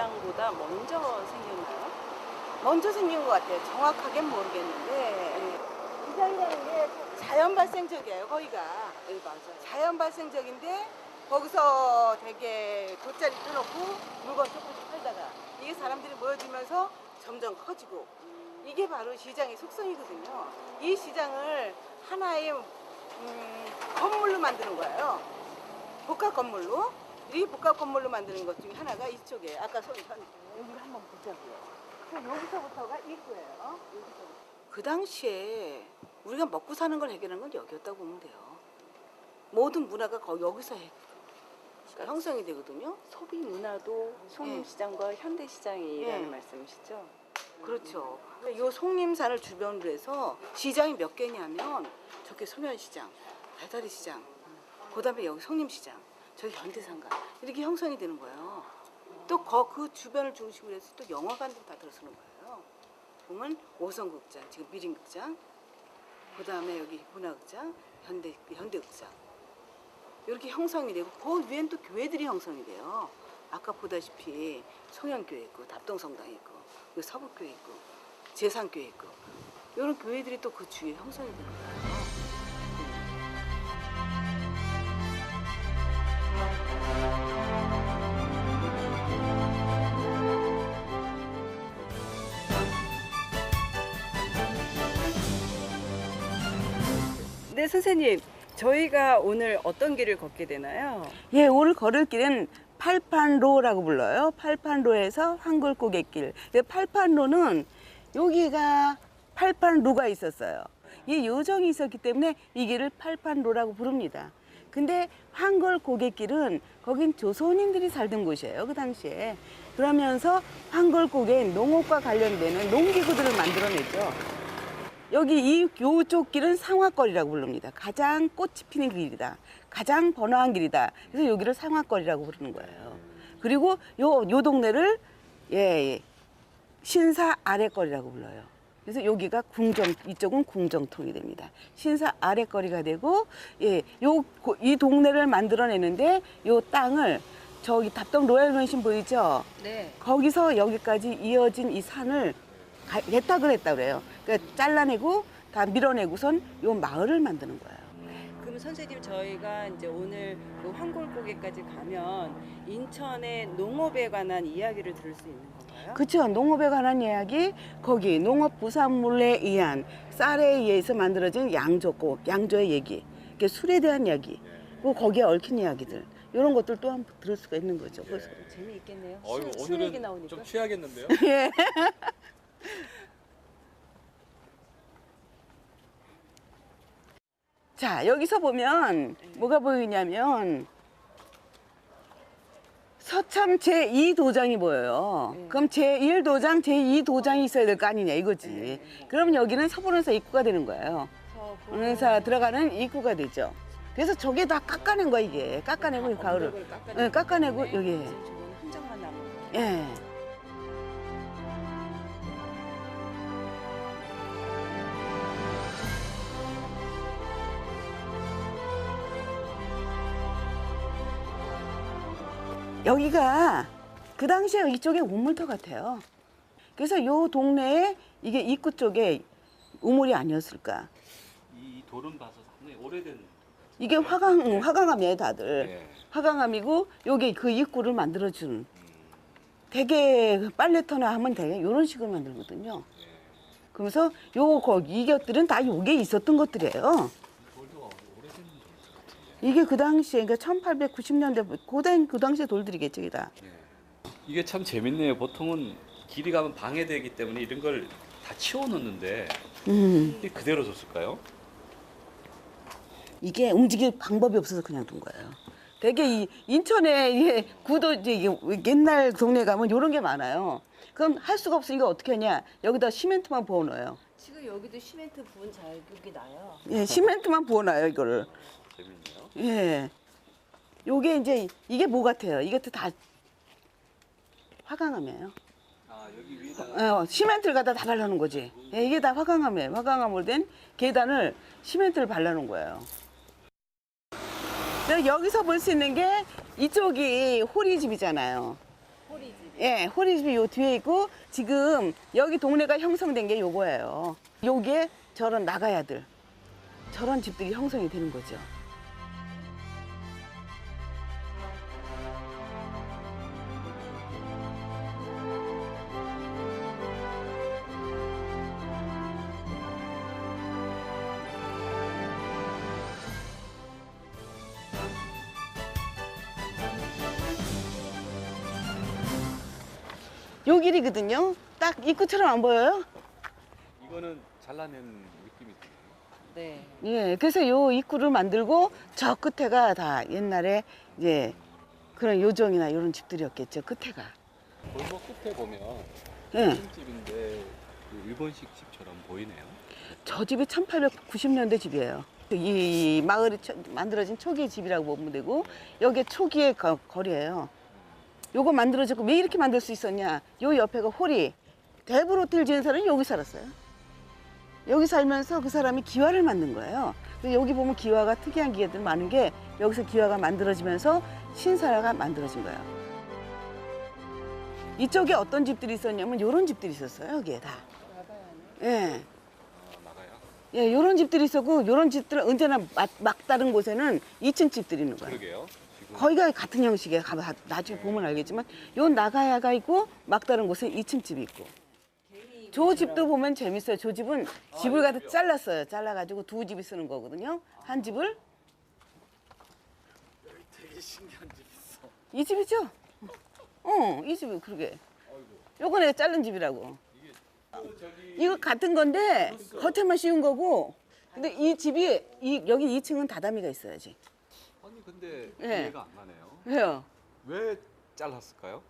시장보다 먼저 생겼나요? 먼저 생긴 것 같아요. 정확하게는 모르겠는데 시장이라는 게 자연 발생적이에요. 거기가 네 맞아요. 자연 발생적인데 거기서 되게 돗자리 펴놓고 물건 조금씩 팔다가 이게 사람들이 모여지면서 점점 커지고 이게 바로 시장의 속성이거든요. 이 시장을 하나의 음, 건물로 만드는 거예요. 복합 건물로. 이 복합 건물로 만드는 것 중에 하나가 이쪽에 아까 손 현, 여기 한번 보자고요. 여기서부터가 입구예요. 여기서부터. 그 당시에 우리가 먹고 사는 걸 해결한 건 여기였다고 보면 돼요. 모든 문화가 거기 여기서 해, 그러니까 형성이 되거든요. 소비 문화도 송림시장과 현대시장이라는 예. 말씀이시죠? 그렇죠. 이 송림산을 주변으로 해서 시장이 몇 개냐면 저게 소면시장, 배다리시장, 그 다음에 여기 송림시장, 저기 현대상가 이렇게 형성이 되는 거예요. 또 그 주변을 중심으로 해서 또 영화관도 다 들어서는 거예요. 보면 오성극장, 지금 미림극장, 그 다음에 여기 문화극장, 현대 현대극장 이렇게 형성이 되고 그 위엔 또 교회들이 형성이 돼요. 아까 보다시피 성현교회 있고 답동성당 있고 그 서북교회 있고 제산교회 있고 이런 교회들이 또 그 주위에 형성이 되는 거예요. 네 선생님 저희가 오늘 어떤 길을 걷게 되나요? 예, 오늘 걸을 길은 팔판로라고 불러요. 팔판로에서 한글 고갯길. 이 팔판로는 여기가 팔판로가 있었어요. 이 요정이 있었기 때문에 이 길을 팔판로라고 부릅니다. 근데 한글 고갯길은 거긴 조선인들이 살던 곳이에요. 그 당시에. 그러면서 한글 고개 농업과 관련되는 농기구들을 만들어냈죠. 여기 이 요쪽 길은 상화거리라고 부릅니다. 가장 꽃이 피는 길이다. 가장 번화한 길이다. 그래서 여기를 상화거리라고 부르는 거예요. 그리고 요, 요 동네를 예, 예. 신사 아래거리라고 불러요. 그래서 여기가 궁정, 이쪽은 궁정통이 됩니다. 신사 아래거리가 되고, 예, 요, 고- 이 동네를 만들어내는데 요 땅을 저기 답동 로얄 맨신 보이죠? 네. 거기서 여기까지 이어진 이 산을 개탁을 했다 그래요. 그러니까 잘라내고 다 밀어내고선 요 마을을 만드는 거예요. 그럼 선생님 저희가 이제 오늘 그 황골고개까지 가면 인천의 농업에 관한 이야기를 들을 수 있는 건가요? 그렇죠. 농업에 관한 이야기 거기 농업 부산물에 의한 쌀에 의해서 만들어진 양조고 양조의 얘기, 이게 술에 대한 이야기, 그 거기에 얽힌 이야기들 이런 것들 또 한 번 들을 수가 있는 거죠. 그래서 재미있겠네요. 술, 술 얘기 오늘은 나오니까. 좀 취하겠는데요? 예. 자, 여기서 보면 뭐가 보이냐면 서참 제2도장이 보여요. 네. 그럼 제1도장, 제2도장이 있어야 될 거 아니냐 이거지. 네. 그럼 여기는 서보는사 입구가 되는 거예요. 서 보는사 들어가는 입구가 되죠. 그래서 저게 다 깎아낸 거야 이게. 깎아내고 이 가을을. 을 네, 깎아내고 여기. 거예 여기가 그 당시에 이쪽에 우물터 같아요. 그래서 요 동네에 이게 입구 쪽에 우물이 아니었을까. 이 돌은 봐서 상당히 오래된. 이게 화강 화강암이에요, 다들. 예. 화강암이고 여기 그 입구를 만들어준. 되게 빨래터나 하면 되게 이런 식으로 만들거든요. 그러면서 요 거기 이것들은 다 요게 있었던 것들이에요. 돌도 오래된 돌 같은데. 이게 그 당시에 그러니까 1890년대 고된 그 당시에 돌들이겠죠, 이게 다. 이게 참 재밌네요. 보통은 길이 가면 방해되기 때문에 이런 걸 다 치워놓는데 음. 이게 그대로 뒀을까요? 이게 움직일 방법이 없어서 그냥 둔 거예요. 되게 이 인천에 이게 구도 이제 옛날 동네 가면 이런 게 많아요. 그럼 할 수가 없으니까 어떻게 하냐? 여기다 시멘트만 부어 넣어요. 지금 여기도 시멘트 부은 자국이 나요. 예, 시멘트만 부어 놔요, 이거를. 재밌네요. 예. 요게 이제 이게 뭐 같아요? 이것도 다 화강암이에요. 아 여기 위에다가 어, 시멘트를 갖다 다 발라놓은 거지. 예, 이게 다 화강암이에요. 화강암으로 된 계단을 시멘트를 발라놓은 거예요. 그래서 여기서 볼 수 있는 게 이쪽이 호리집이잖아요. 호리집. 예, 호리집이 요 뒤에 있고 지금 여기 동네가 형성된 게 요거예요. 요게 저런 나가야들. 저런 집들이 형성이 되는 거죠. 길이거든요. 딱 입구처럼 안 보여요? 이거는 잘라낸 느낌이 드네요. 네. 예, 그래서 요 입구를 만들고 저 끝에가 다 옛날에 이제 그런 요정이나 이런 집들이었겠죠. 끝에가. 골목 끝에 보면 예. 집인데 그 일본식 집처럼 보이네요. 저 집이 1890년대 집이에요. 이 마을이 초- 만들어진 초기의 집이라고 보면 되고 여기 초기의 거, 거리예요. 요거 만들어졌고 왜 이렇게 만들 수 있었냐? 요 옆에가 대불 호텔 지은 사람이 여기 살았어요. 여기 살면서 그 사람이 기와를 만든 거예요. 여기 보면 기와가 특이한 기계들 많은 게 여기서 기와가 만들어지면서 신사가 만들어진 거예요. 이쪽에 어떤 집들이 있었냐면 요런 집들이 있었어요. 여기에 다. 예. 예, 요런 집들이 있었고 요런 집들은 언제나 막, 막다른 곳에는 2층 집들이 있는 거예요. 그러게요. 거기가 같은 형식이에요. 가봐, 나중에 보면 알겠지만 요 나가야가 있고 막다른 곳에 2층 집이 있고. 저 집도 보면 재밌어요. 저 집은 집을 갖다 잘랐어요. 잘라가지고 두 집이 쓰는 거거든요. 한 집을 되게 신기한 집 있어. 이 집이죠? 어, 이 집이 그러게. 요건 내가 자른 집이라고. 이거 같은 건데 겉에만 씌운 거고. 근데 이 집이 이 여기 2층은 다다미가 있어야지. 아니 근데 예. 이해가 안 가네요. 왜요? 왜 잘랐을까요?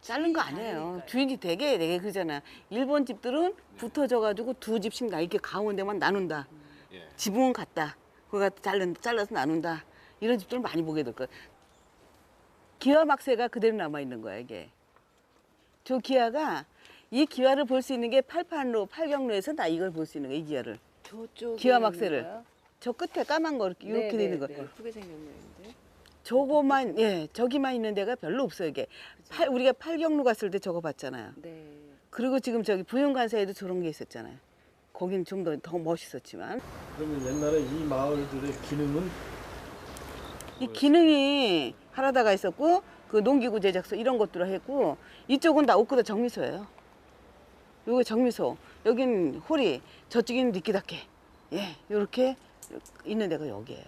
자른 거 아니에요. 주인이 되게 되게 그러잖아. 일본 집들은 붙어져 가지고 두 집씩 나 이렇게 가운데만 나눈다. 예. 지붕은 같다. 그거 잘라 잘라서 나눈다. 이런 집들 많이 보게 될 거야. 기와 막세가 그대로 남아 있는 거야 이게. 저 기와가 이 기와를 볼 수 있는 게 팔판로 팔경로에서 나 이걸 볼 수 있는 거야 이 기와를. 저쪽. 기와 막세를. 저 끝에 까만 거 이렇게 이렇게 되는 거. 예쁘게 생겼네요. 근데. 저거만 예 저기만 있는 데가 별로 없어요 이게. 팔, 우리가 팔경로 갔을 때 저거 봤잖아요. 네. 그리고 지금 저기 부영관사에도 저런 게 있었잖아요. 거긴 좀 더 더 멋있었지만 그러면 옛날에 이 마을들의 기능은 이 기능이 하라다가 있었고 그 농기구 제작소 이런 것들을 했고 이쪽은 다 옷구다 정미소예요. 요게 정미소, 여긴 호리, 저쪽은 니끼다케. 예, 요렇게 있는 데가 여기예요.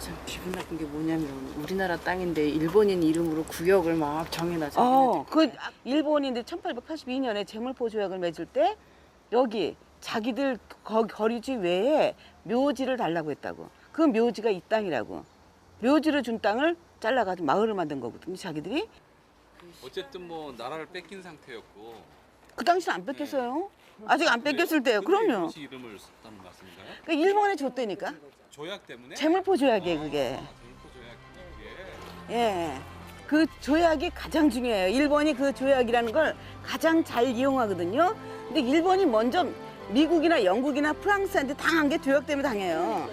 참 기분 나쁜 게 뭐냐면 우리나라 땅인데 일본인 이름으로 구역을 막 정해놔. 어, 그 일본인들 1882년에 재물포 조약을 맺을 때 여기 자기들 거, 거리지 외에 묘지를 달라고 했다고. 그 묘지가 이 땅이라고. 묘지를 준 땅을 잘라가지고 마을을 만든 거거든요, 자기들이. 어쨌든 뭐 나라를 뺏긴 상태였고. 그 당시는 안 뺏겼어요. 아직 안 뺏겼을 때요. 그럼요. 이름을 썼다는 말씀 그 일본에 줬다니까. 조약 때문에? 재물포 조약이에요, 그게. 아, 재물포 조약 이게. 예. 그 조약이 가장 중요해요. 일본이 그 조약이라는 걸 가장 잘 이용하거든요. 근데 일본이 먼저 미국이나 영국이나 프랑스한테 당한 게 조약 때문에 당해요.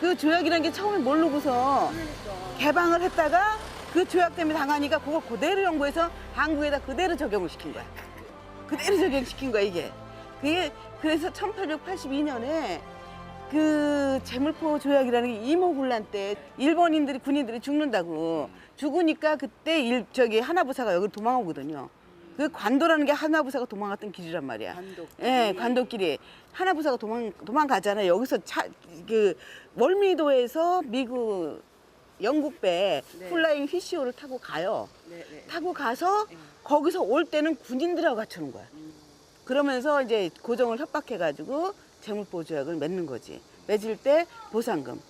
그 조약이라는 게 처음에 모르고서 개방을 했다가 그 조약 때문에 당하니까 그걸 그대로 연구해서 한국에다 그대로 적용을 시킨 거야. 그대로 적용시킨 거야, 이게. 그게 그래서 1882년에 그 재물포 조약이라는 게 이모군란 때 일본인들이 군인들이 죽는다고 죽으니까 그때 일 저기 하나부사가 여기 도망오거든요. 그 관도라는 게 하나부사가 도망갔던 길이란 말이야. 관도. 예, 관도길이 하나부사가 도망 도망가잖아요. 여기서 차 그 월미도에서 미국 영국 배 네. 플라잉 휘시오를 타고 가요. 네, 네. 타고 가서 네. 거기서 올 때는 군인들하고 같이 오는 거야. 음. 그러면서 이제 고정을 협박해가지고 재물보호 조약을 맺는 거지. 맺을 때 보상금,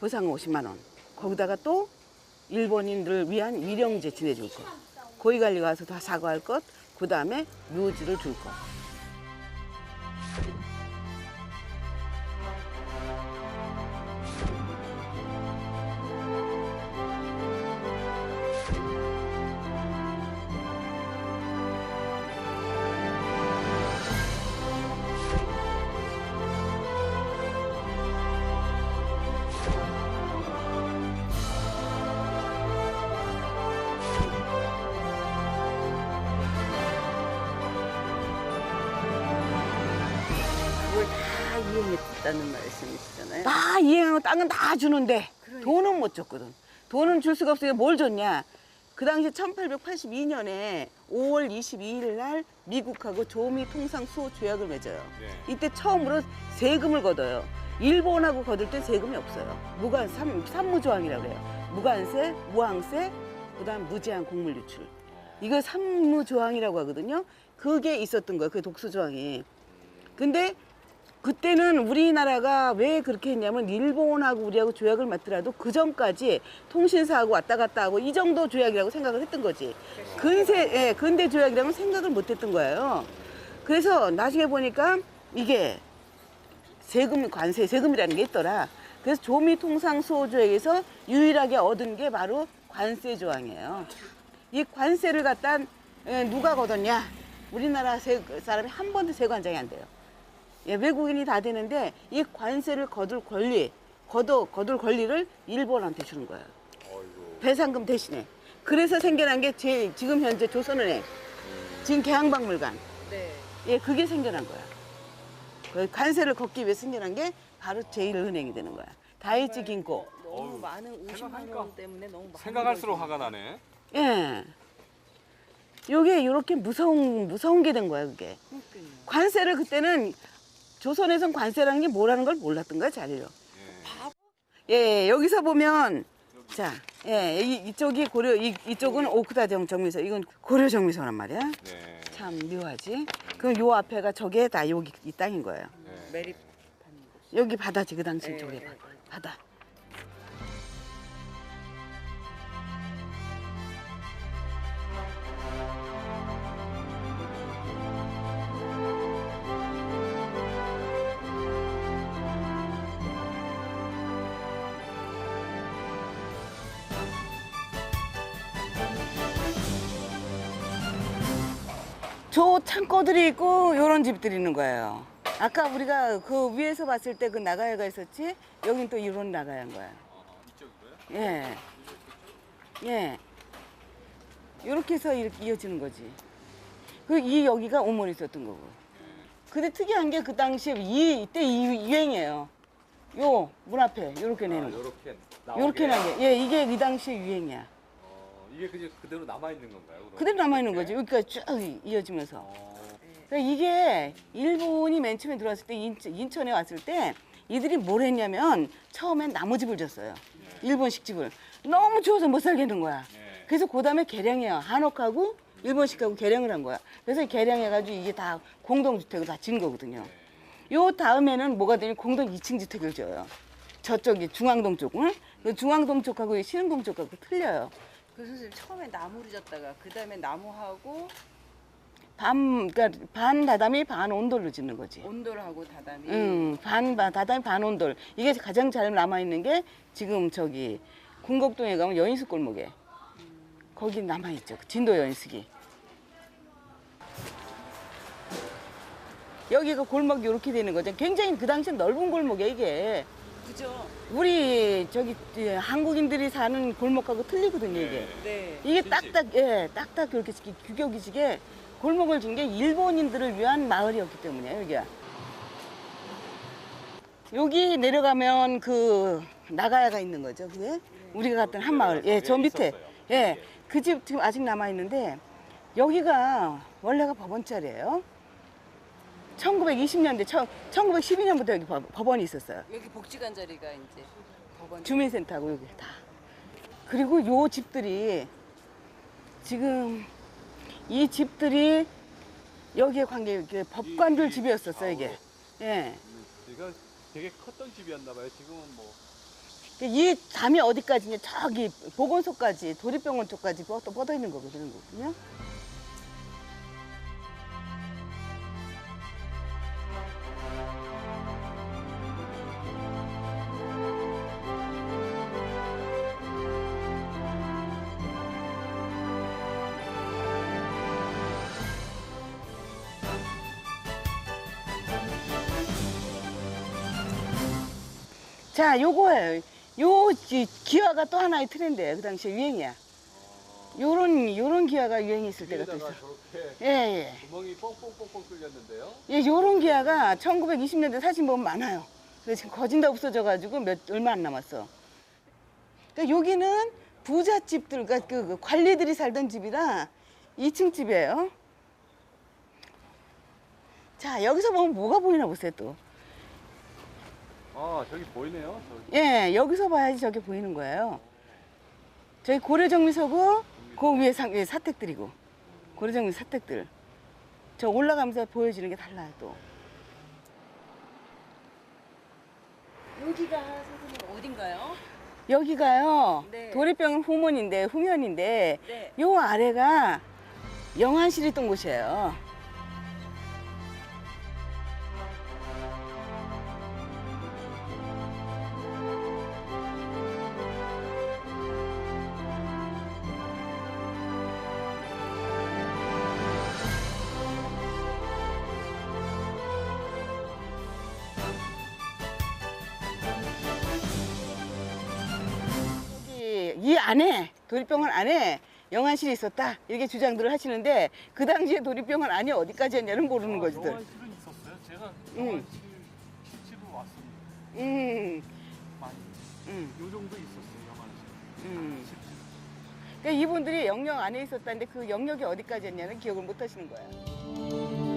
보상금 50만 원. 거기다가 또 일본인들을 위한 위령제 지내줄 거. 고위 관리 가서 다 사과할 것. 그 다음에 묘지를 줄 거. 땅은 다 주는데 그러니까. 돈은 못 줬거든. 돈은 줄 수가 없으니까 뭘 줬냐? 그 당시 1882년에 5월 22일 날 미국하고 조미 통상 수호 조약을 맺어요. 네. 이때 처음으로 세금을 걷어요. 일본하고 거둘 땐 세금이 없어요. 무관 삼, 삼무조항이라고 그래요. 무관세, 무항세, 그다음 무제한 곡물 유출. 이걸 삼무조항이라고 하거든요. 그게 있었던 거예요. 그 독수조항이. 근데 그때는 우리나라가 왜 그렇게 했냐면 일본하고 우리하고 조약을 맺더라도 그 전까지 통신사하고 왔다 갔다 하고 이 정도 조약이라고 생각을 했던 거지. 근세, 예, 근대 조약이라면 생각을 못 했던 거예요. 그래서 나중에 보니까 이게 세금, 관세, 세금이라는 게 있더라. 그래서 조미 통상 수호조약에서 유일하게 얻은 게 바로 관세 조항이에요. 이 관세를 갖다 예, 누가 걷었냐? 우리나라 세, 사람이 한 번도 세관장이 안 돼요. 예, 외국인이 다 되는데 이 관세를 거둘 권리, 거둬, 거둘 권리를 일본한테 주는 거예요. 배상금 대신에. 그래서 생겨난 게 제, 지금 현재 조선은행, 지금 개항박물관. 네. 예, 그게 생겨난 거야. 그 관세를 걷기 위해 생겨난 게 바로 제1은행이 되는 거야. 다이치銀行. 너무 어우, 많은 50만 생각하니까 원 때문에 너무 많은 생각할수록. 화가 나네. 예. 요게 이렇게 무서운, 무서운 게 된 거야, 그게. 관세를 그때는 조선에선 관세라는 게 뭐라는 걸 몰랐던 거야, 자리로. 예, 여기서 보면 자, 예, 이, 이쪽이 고려, 이, 이쪽은 오크다 정, 정미소, 이건 고려 정미소란 말이야. 네. 참 묘하지. 그럼 요 앞에가 저게 다 여기 이 땅인 거예요. 네. 매립 여기 바다지 그 당시 예, 저게 예, 바- 예. 바다. 저 창고들이 있고 요런 집들이 있는 거예요. 아까 우리가 그 위에서 봤을 때 그 나가야가 있었지? 여긴 또 이런 나가야인 거야. 예. 예. 요렇게 해서 이렇게 이어지는 거지. 그 이 여기가 오몬이 있었던 거고. 근데 특이한 게 그 당시에 이 이때 이 유행이에요. 요 문 앞에 요렇게 내는 거. 이렇게 요렇게 나게. 예, 이게 이 당시에 유행이야. 어, 이게 그냥 그대로 남아 있는 건가요? 그럼? 그대로 남아 있는 거지. 여기가 쭉 이어지면서. 어, 그러니까 이게 일본이 맨 처음에 들어왔을 때 인천, 인천에 왔을 때 이들이 뭘 했냐면 처음엔 나무집을 졌어요. 일본식 집을. 너무 추워서 못 살겠는 거야. 네. 그래서 그 다음에 개량해요. 한옥하고 일본식하고 개량을 한 거야. 그래서 개량해가지고 이게 다 공동주택을 다 지은 거거든요. 요 다음에는 뭐가 되냐 공동 2층 주택을 지어요. 저쪽이 중앙동 쪽은 그 중앙동 쪽하고 이 신흥동 쪽하고 틀려요. 그 선생님 처음에 나무를 졌다가 그 다음에 나무하고 반 그러니까 반 다다미 반 온돌로 짓는 거지. 온돌하고 다다미 응, 반, 반, 다다미 반온돌. 이게 가장 잘 남아 있는 게 지금 저기 궁곡동에 가면 여인숙 골목에. 거기 남아 있죠. 그 진도 여인숙이. 여기가 골목이 이렇게 되는 거죠. 굉장히 그 당시엔 넓은 골목이야, 이게. 그죠? 우리 저기 예, 한국인들이 사는 골목하고 틀리거든요, 이게. 네. 이게 그치? 딱딱, 예, 딱딱 그렇게 규격이지게 골목을 준 게 일본인들을 위한 마을이었기 때문이에요, 여기가. 여기 내려가면 그 나가야가 있는 거죠, 그게? 우리가 갔던 한 마을. 예, 저 네, 밑에. 있었어요. 예, 그 집 지금 아직 남아 있는데 여기가 원래가 법원짜리예요. 1920년대, 1912년부터 여기 법- 법원이 있었어요. 여기 복지관 자리가 이제 법원 주민센터하고 여기 다. 그리고 요 집들이 지금 이 집들이 여기에 관계 이게 법관들 이- 집이었었어요 이게. 예. 제가 되게 컸던 집이었나 봐요. 지금은 뭐 이 담이 어디까지냐 저기 보건소까지 도립병원 쪽까지 뻗어, 뻗어 있는 거거든요. 자, 요거예요. 요 기- 기와가 또 하나의 트렌드예요. 그 당시에 유행이야. 요런 요런 기와가 유행했을 때가 또 있어. 예, 예. 구멍이 뻥뻥뻥뻥 뚫렸는데요. 예, 요런 기아가 1920년대 사진 보면 많아요. 그래서 지금 거진 다 없어져 가지고 몇 얼마 안 남았어. 그러니까 여기는 부잣집들, 그러니까 그, 그 관리들이 살던 집이라 2층 집이에요. 자 여기서 보면 뭐가 보이나 보세요 또. 아 저기 보이네요. 예, 여기서 봐야지 저게 보이는 거예요. 저희 고려정미소고 그 위에 상, 위에 사택들이고 고려정미 사택들. 저 올라가면서 보여지는 게 달라요 또. 여기가 선생님 어딘가요? 여기가요 네. 도리병 후문인데 후면인데 네. 요 아래가 영안실이 있던 곳이에요. 안 해. 도립병원 안 해. 영안실에 있었다 이렇게 주장들을 하시는데 그 당시에 도립병원 안이 어디까지 했냐는 모르는 아, 거지들. 영안실은 있었어요. 제가 음. 영안실 실제로 음. 왔습니다. 음. 많이. 음. 요 정도 있었어요 영안실. 음. 그러니까 이분들이 영역 안에 있었다는데 그 영역이 어디까지 했냐는 기억을 못 하시는 거예요.